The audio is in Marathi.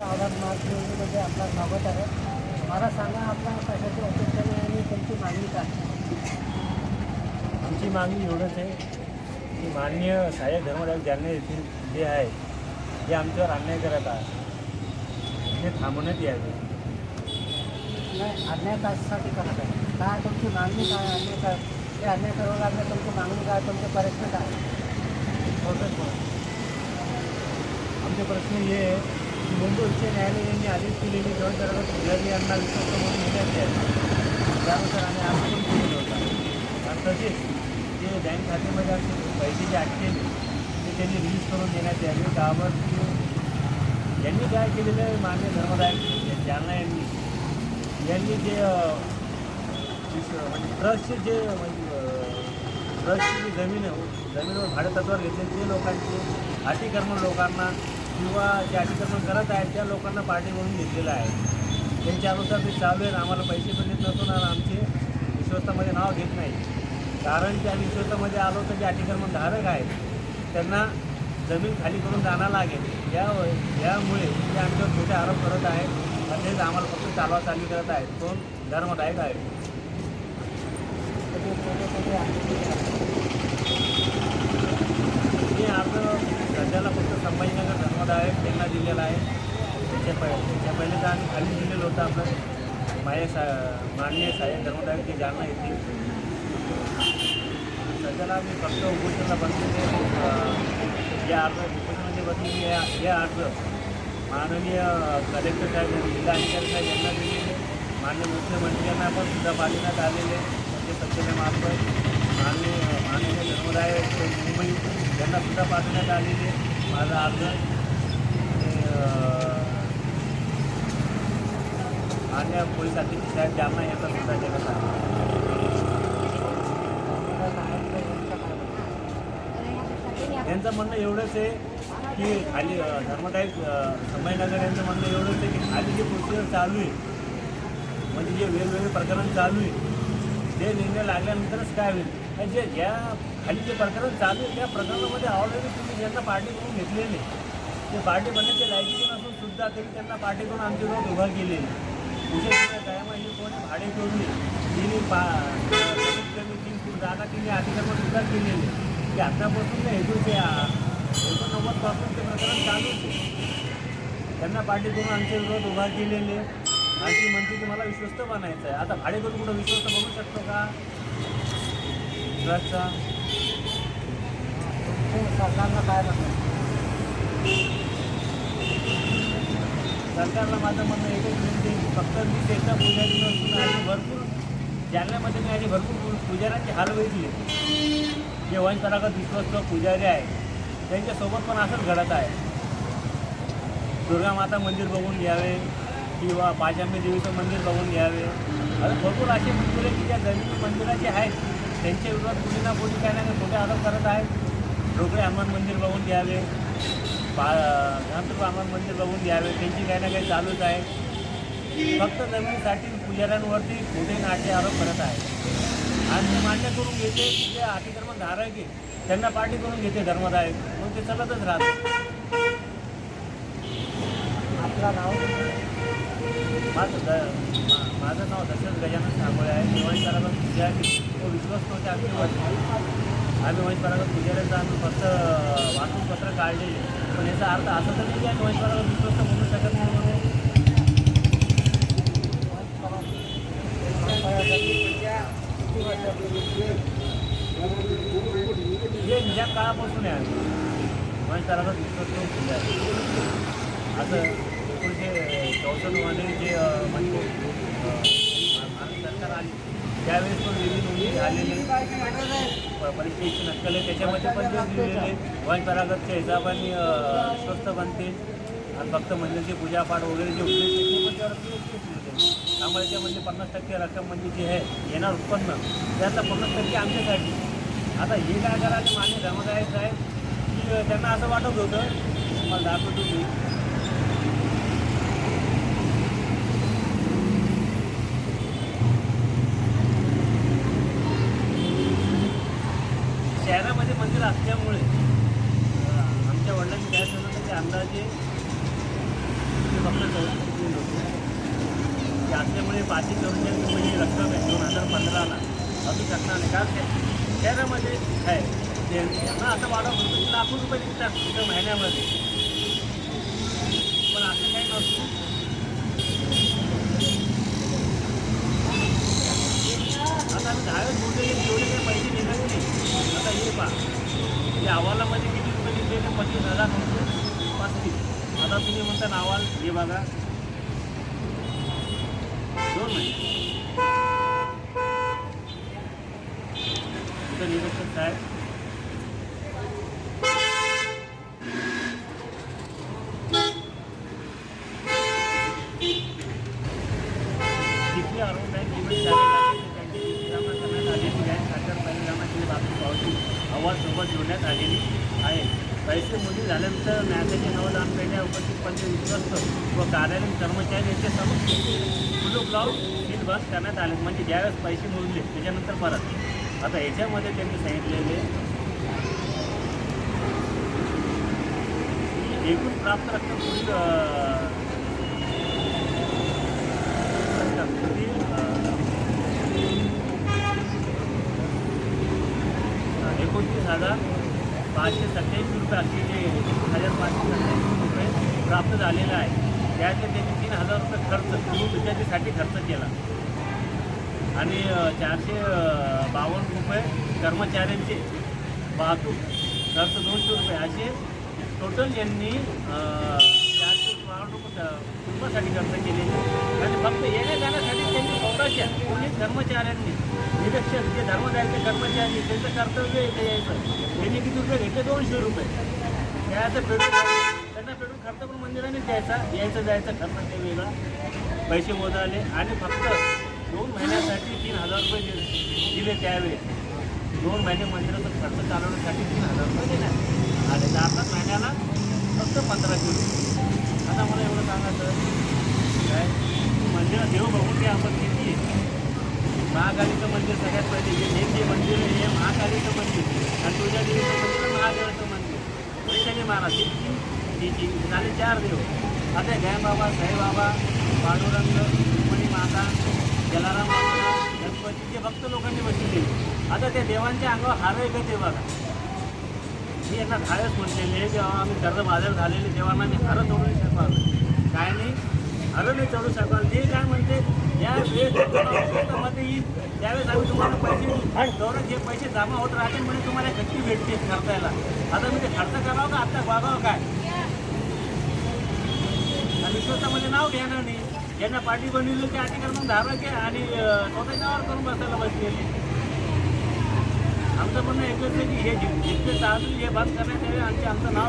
आवाज मार्ग योजनेमध्ये आपला स्वागत आहे. मला सांगा आपला कशाची अपेक्षा आणि तुमची मागणी काय आमची मागणी एवढंच आहे की माननीय सहाय्यक धर्मदाय जालना येथील जे आहे जे आमच्यावर अन्याय करत आहे ते थांबवण्यात यावे. नाही अन्याय कशासाठी करत आहे? काय तुमची मागणी काय अन्याय काय ते अन्याय करावं लागलं तुमची मागणी काय तुमचे प्रश्न काय बोला. आमचे प्रश्न हे आहे मुंबई उच्च न्यायालयाने आदेश केलेली दोन करायला पुजारी यांना विश्वास म्हणून विचारले आहे त्यानुसार आम्ही अर्ज पण केलेला आणि तसेच जे बँक खात्यामध्ये आमचे पैसे जे अटकेले ते त्यांनी रिलीज करून देण्यात यावे त्यावर यांनी काय केलेलं आहे मान्य धर्मदायक जालना यांनी यांनी जे म्हणजे ट्रस्टचे जे म्हणजे ट्रस्टची जी जमीन आहे जमीनवर भाडेतत्वावर घेतले ते लोकांचे अतिक्रमण लोकांना किंवा जे अतिक्रमण करत आहेत त्या लोकांना पार्टी म्हणून घेतलेलं आहे. त्यांच्यानुसार ते चालू आहे आम्हाला पैसे पण देत नसून आणि आमचे विश्वस्तामध्ये नाव घेत नाही. कारण त्या विश्वस्तामध्ये आलो तर जे अतिक्रमण धारक आहेत त्यांना जमीन खाली करून जाणं लागेल. या यामुळे ते आमच्यावर छोटे आरोप करत आहेत आणि तेच आम्हाला फक्त चालवा चालवी करत आहेत. कोण? धर्मदायक आहे मी आपलं सध्याला फक्त संभाजीनगर धर्मदायक त्यांना दिलेला आहे. त्याच्या पहि त्याच्या पहिले तर आम्ही खाली दिलेलं होतं आपलं. माया सा माननीय साहेब धर्मदायक ते जालना येतील सध्याला आम्ही फक्त उपोषणाला बसलेले जे अर्ज उपोषणाचे बसलेले हे हे अर्ज माननीय कलेक्टर साहेब जिल्हाधिकारी साहेब यांना दिलेले. माननीय मुख्यमंत्री यांना पण सुद्धा पाठवण्यात आलेले. म्हणजे सत्तेमार्फत माननीय माननीय धर्मदायक मुंबई यांना सुद्धा पाठवण्यात आलेले माझा अर्ज आणि मान्य पोलीस अधीक्षक साहेब जालना यांचा सुद्धा देण्यात आले. यांचं म्हणणं एवढंच आहे की खाली धर्मदायक संभाजीनगर यांचं म्हणणं एवढंच आहे की खाली जे प्रोसिजर चालू आहे म्हणजे जे वेगवेगळे प्रकरण चालू आहे ते निर्णय लागल्यानंतरच काय होईल? म्हणजे ज्या खाली जे प्रकरण चालू आहे. त्या प्रकरणामध्ये ऑलरेडी तुम्ही ज्यांना पार्टी करून घेतलेले ते पार्टी बनण्याचे लायकीचे नसून सुद्धा तरी त्यांना पार्टी करून आमचे लोक उभा केलेले. विशेष कायमाही कोणी भाडे करून तिने पा कमी तीन फूट जागा तिने अतिक्रमण सुद्धा केलेले की आतापासून ते एकोणीसशे एकोणनव्वदपासून ते प्रकरण चालूच आहे. त्यांना पार्टी करून आमचे विरोध उभा केलेले. आणि ती म्हणते की मला विश्वस्त बनायचं आहे. आता भाडे करून कुठं विश्वस्त बनू शकतो का? ट्रस्टचा सरकारला काय सरकारला माझं म्हणणं एकच म्हणजे विनंती फक्त मी त्याच्या पुजारी नसून आणि भरपूर जालन्यामध्ये मी आणि भरपूर पु- पुजाऱ्यांचे हाल बघितले. जे वंशपरागत विश्वस्त पुजारी आहे त्यांच्यासोबत पण असंच घडत आहे. दुर्गा माता मंदिर बघून घ्यावे किंवा पाचांबे देवीचं मंदिर बघून घ्यावे. अरे भरपूर असे मंदिर आहे की ज्या जमिनी मंदिराचे आहेत. त्यांच्या विरोधात कुठे ना कुठे काही ना काही आरोप करत आहेत. ढोकळे हनुमान मंदिर बघून घ्यावे पा गणपती हनुमान मंदिर बघून घ्यावे त्यांची काही ना काही चालूच आहे. फक्त जमिनीसाठी पुजाऱ्यांवरती खोटे नाटे आरोप करत आहे आणि ते मान्य करून घेते जे अतिक्रमण धारक आहे. त्यांना पार्टी करून घेते धर्मदायक. मग ते चलतच राहते आपलं नाव? माझं द माझं नाव दशरथ गजानन सांगोळे आहे. दिवाळी करायला पूजा तो विश्वास नव्हते आमच्यावर आम्ही वंश परागत पुजाऱ्यांचं आम्ही फक्त वाहतूकपत्र काढले पण याचा अर्थ असा तर नाही की आम्ही वंश परागत विश्वस्त म्हणू शकत नाही म्हणून हे ज्या काळापासून आहे आम्ही वंश परागत विश्वस्त पुजारी असं एकोणीसशे चौसष्टमध्ये जे म्हणजे भारत सरकार आली त्यावेळेस पण विविध नोंदी झालेली परीक्षेची नक्कल आहे. त्याच्यामध्ये पण जे लिहिलेले वंश हिशोबाने स्वस्त बनते. आणि फक्त म्हणजे मंदिरची पूजापाठ वगैरे जे होते आहे ते पण त्यावर म्हणजे पन्नास टक्के रक्कम म्हणजे जे आहे येणार उत्पन्न. त्यातलं पन्नास टक्के आमच्यासाठी. आता हे काय करायचं मान्य धर्मदायक आहे की त्यांना असं वाटत होतं मला दाखवतो मी शहरामध्ये मंदिर असल्यामुळे अं, आमच्या वडिलांनी काय सांगितलं की अंदाजे फक्त चौकशी कोटी होते. की बाकी पाचशे चौऱ्याऐंशी जी रक्कम आहे दोन हजार पंधराला. असू शकणार नाही. कारण ते शहरामध्ये आहे. त्यांना असं वाढव लाखो रुपये निघतात एका महिन्यामध्ये. तुम्ही म्हणता अहवाल हे बघा दोन महिने इथं निरीक्षक साहेब किती आरोप बँक इव्हेंट झाले त्यांची जमा करण्यात आलेली बँक खात्यात परिणामा केली बाबी पावती अहवाल सोबत जोडण्यात आलेली आहे पैसे मोदी झाल्यानंतर न्यायालयाचे नवदान पेढ्या उपस्थित पंच विश्वस्त व कार्यालयीन कर्मचारी यांच्या समक्ष कुलूप लावून सील बंद करण्यात आले. म्हणजे ज्यावेळेस पैसे मोजले त्याच्यानंतर परत. आता ह्याच्यामध्ये त्यांनी सांगितलेले एकूण प्राप्त रक्कम पुढील अं, रक्कम पुढील अं, एकोणतीस हजार पाचशे सत्याऐंशी रुपये असे जे हजार पाचशे सत्याऐंशी रुपये प्राप्त झालेला आहे. त्यातले त्यांनी तीन हजार रुपये खर्च विद्यार्थीसाठी खर्च केला. आणि चारशे बावन्न रुपये कर्मचाऱ्यांचे वाहतूक खर्च दोनशे रुपये. असे टोटल यांनी चारशे बावन्न रुपये कुटुंबासाठी खर्च केले. आणि फक्त येण्या जाण्यासाठी त्यांनी स्वतःच्या कर्मचाऱ्यांनी निरीक्षक जे धर्मदायचे कर्मचारी त्यांचं कर्तव्य आहे ते यायचं. त्यांनी किती रुपये घेतले? दोनशे रुपये. त्याचं पेट्रोल त्यांना पेट्रोल खर्च पण मंदिरानेच द्यायचा. यायचं जायचं खर्च ते वेगळा. पैसे मोजाले. आणि फक्त दोन महिन्यासाठी तीन हजार रुपये दिले त्यावेळेस दोन महिने मंदिराचा खर्च चालवण्यासाठी तीन हजार रुपये दिला. आणि चार सात महिन्याला फक्त पंधराशे रुपये आता मला एवढं सांगायचं काय? मंदिरात देव बघून ते आपण. महाकालीचं मंदिर सगळ्यात पहिले जे जे मंदिर आहे हे महाकालीचं मंदिर. आणि तुझ्या देवीचं मंदिर महादेवाचं मंदिर. वैशाली महाराज. हे तीन झाले चार देव. आता जयबाबा साईबाबा पांडुरंग रुक्मिणी माता जलाराम गणपती जे भक्त लोकांनी म्हटलेले आता त्या देवांच्या अंगावर हार आहे का ते बघा. मी यांना हारच म्हटलेले जेव्हा आम्ही कर्ज बाजार झालेले देवांना मी हार चढू शकणार काय नाही? हार नाही चढू शकणार ते काय म्हणते या वेळेस मध्ये येईल त्यावेळेस आम्ही तुम्हाला पैसे जे पैसे जमा होत राहतील म्हणजे तुम्हाला गट्टी भेटते खर्चायला. आता मी ते खर्च करावं का आता बघावं काय? आणि विश्वासामध्ये नाव घेणार नाही. ज्यांना पार्टी बनवली ते अतिक्रमण धारक आहे आणि स्वतःच्या नावावर करून बसायला बसलेले. आमचं म्हणणं एकच आहे की हे जितके चालू हे बंद करण्यात यावे आणि आमचं नाव